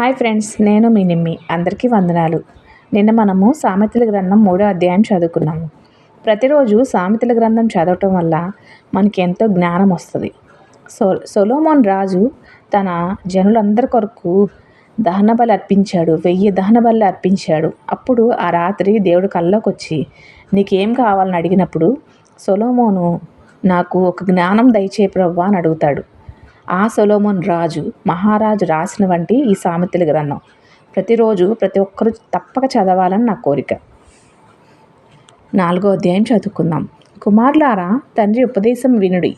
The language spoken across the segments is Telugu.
హాయ్ ఫ్రెండ్స్ నేను మీ నిమ్మి. అందరికీ వందనాలు. నిన్న మనము సామెతల గ్రంథం మూడో అధ్యాయం చదువుకున్నాము. ప్రతిరోజు సామెతల గ్రంథం చదవటం వల్ల మనకి ఎంతో జ్ఞానం వస్తుంది. సో సొలోమోన్ రాజు తన జనులందరి కొరకు దహన బలి అర్పించాడు వెయ్యి దహన బలి అర్పించాడు. అప్పుడు ఆ రాత్రి దేవుడు కల్లోకి వచ్చి నీకేం కావాలని అడిగినప్పుడు సొలోమోను నాకు ఒక జ్ఞానం దయచే ప్రవ్వా అని అడుగుతాడు. ఆ సొలోమోన్ రాజు మహారాజు రాసిన వంటి ఈ సామెతల గ్రంథం. ప్రతిరోజు ప్రతి ఒక్కరూ తప్పక చదవాలని నా కోరిక. నాలుగో అధ్యాయం చదువుకుందాం. కుమారులారా తండ్రి ఉపదేశం వినుడి.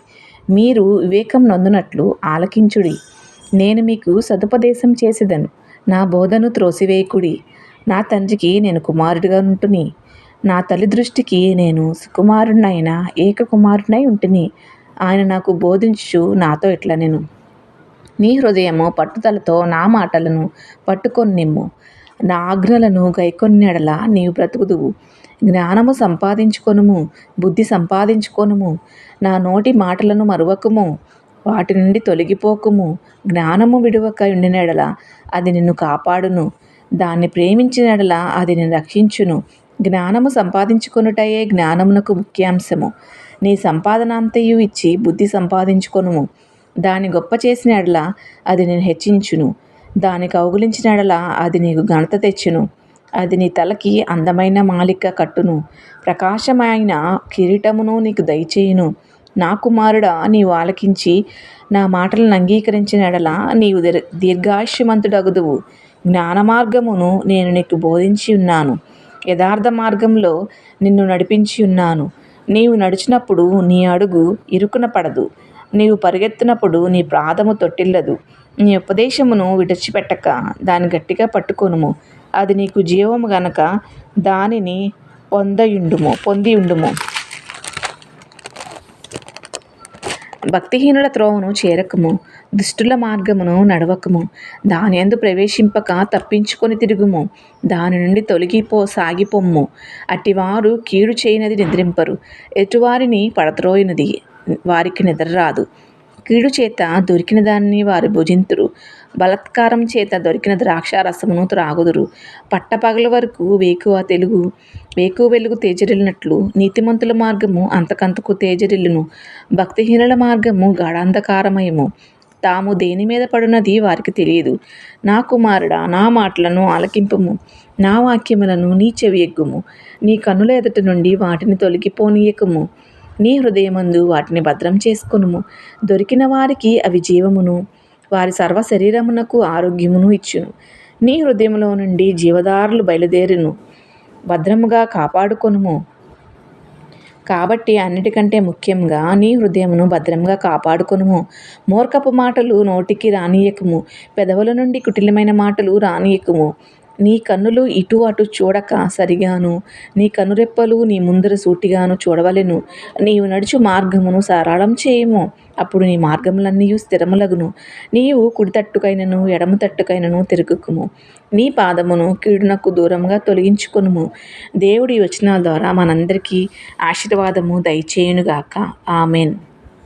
మీరు వివేకం నొందునట్లు ఆలకించుడి. నేను మీకు సదుపదేశం చేసేదను. నా బోధను త్రోసివేయకుడి. నా తండ్రికి నేను కుమారుడిగా ఉంటుని. నా తల్లి దృష్టికి నేను సుకుమారుడినైనా ఏక కుమారుడినై ఉంటుని. ఆయన నాకు బోధించు నాతో ఇట్లా నేను నీ హృదయము పట్టుదలతో నా మాటలను పట్టుకొని నిమ్ము నా ఆజ్ఞలను గైకొన్నెడల నీవు బ్రతుకుదువు. జ్ఞానము సంపాదించుకొనుము బుద్ధి సంపాదించుకొనుము. నా నోటి మాటలను మరువకుము వాటి నుండి తొలగిపోకుము. జ్ఞానము విడువక ఉండినెడల అది నిన్ను కాపాడును. దాన్ని ప్రేమించినడల అది నిన్ను రక్షించును. జ్ఞానము సంపాదించుకొనుటయే జ్ఞానమునకు ముఖ్యాంశము. నీ సంపాదనంతయు ఇచ్చి బుద్ధి సంపాదించుకొనుము. దాని గొప్ప చేసిన ఎడల అది నేను హెచ్చించును. దానికి అవగులించిన ఎడల అది నీకు ఘనత తెచ్చును. అది నీ తలకి అందమైన మాలిక కట్టును. ప్రకాశమైన కిరీటమును నీకు దయచేయును. నా కుమారుడా నీవు ఆలకించి నా మాటలను అంగీకరించిన ఎడల నీవు దీర్ఘాయుష్యమంతుడగుదువు. జ్ఞాన మార్గమును నేను నీకు బోధించి ఉన్నాను. యథార్థ మార్గంలో నిన్ను నడిపించి ఉన్నాను. నీవు నడిచినప్పుడు నీ అడుగు ఇరుకున పడదు. నీవు పరిగెత్తినప్పుడు నీ ప్రాధము తొట్టిల్లదు. నీ ఉపదేశమును విడిచిపెట్టక దాన్ని గట్టిగా పట్టుకొనుము. అది నీకు జీవము గనక దానిని పొందయుండుము పొంది ఉండుము భక్తిహీనుల త్రోవను చేరకము దుష్టుల మార్గమును నడవకము. దాని ఎందు ప్రవేశింపక తప్పించుకొని తిరుగుము. దాని నుండి తొలగిపో సాగిపోమ్ము. అట్టివారు కీడు చేయనది నిద్రింపరు. ఎటువారిని పడత్రోయినది వారికి నిద్ర రాదు కీడు చేత దొరికిన దాన్ని వారు భుజింతురు. బలత్కారం చేత దొరికిన ద్రాక్షారసమును త్రాగుదురు. పట్టపగల వరకు వేకువ తెలుగు వేకువ వెలుగు తేజరిల్లినట్లు నీతిమంతుల మార్గము అంతకంతకు తేజరిల్లును. భక్తిహీనుల మార్గము గాఢాంధకారమయము. తాము దేని మీద పడున్నది వారికి తెలియదు. నా కుమారుడా నా మాటలను ఆలకింపము. నా వాక్యములను నీ చెవి ఎగ్గుము. నీ కన్నుల ఎదుట నుండి వాటిని తొలగిపోనీయకము. నీ హృదయమందు వాటిని భద్రం చేసుకొనుము. దొరికిన వారికి అవి జీవమును. వారి సర్వ శరీరమునకు ఆరోగ్యమును ఇచ్చును. నీ హృదయంలో నుండి జీవదారులు బయలుదేరును. భద్రముగా కాపాడుకొనుము. కాబట్టి అన్నిటికంటే ముఖ్యంగా నీ హృదయమును భద్రంగా కాపాడుకొనుము. మూర్ఖపు మాటలు నోటికి రానియకము. పెదవుల నుండి కుటిలమైన మాటలు రానియకము. నీ కన్నులు ఇటు అటు చూడక సరిగాను. నీ కనురెప్పలు నీ ముందర సూటిగాను చూడవలెను. నీవు నడుచు మార్గమును సారాళం చేయము. అప్పుడు నీ మార్గములన్నీ స్థిరములగును. నీవు కుడి తట్టుకైనను ఎడమ తట్టుకైనను తిరుగుకుము. నీ పాదమును కీడునకు దూరంగా తొలగించుకును దేవుడి వచనాల ద్వారా మనందరికీ ఆశీర్వాదము దయచేయునుగాక. ఆమెన్.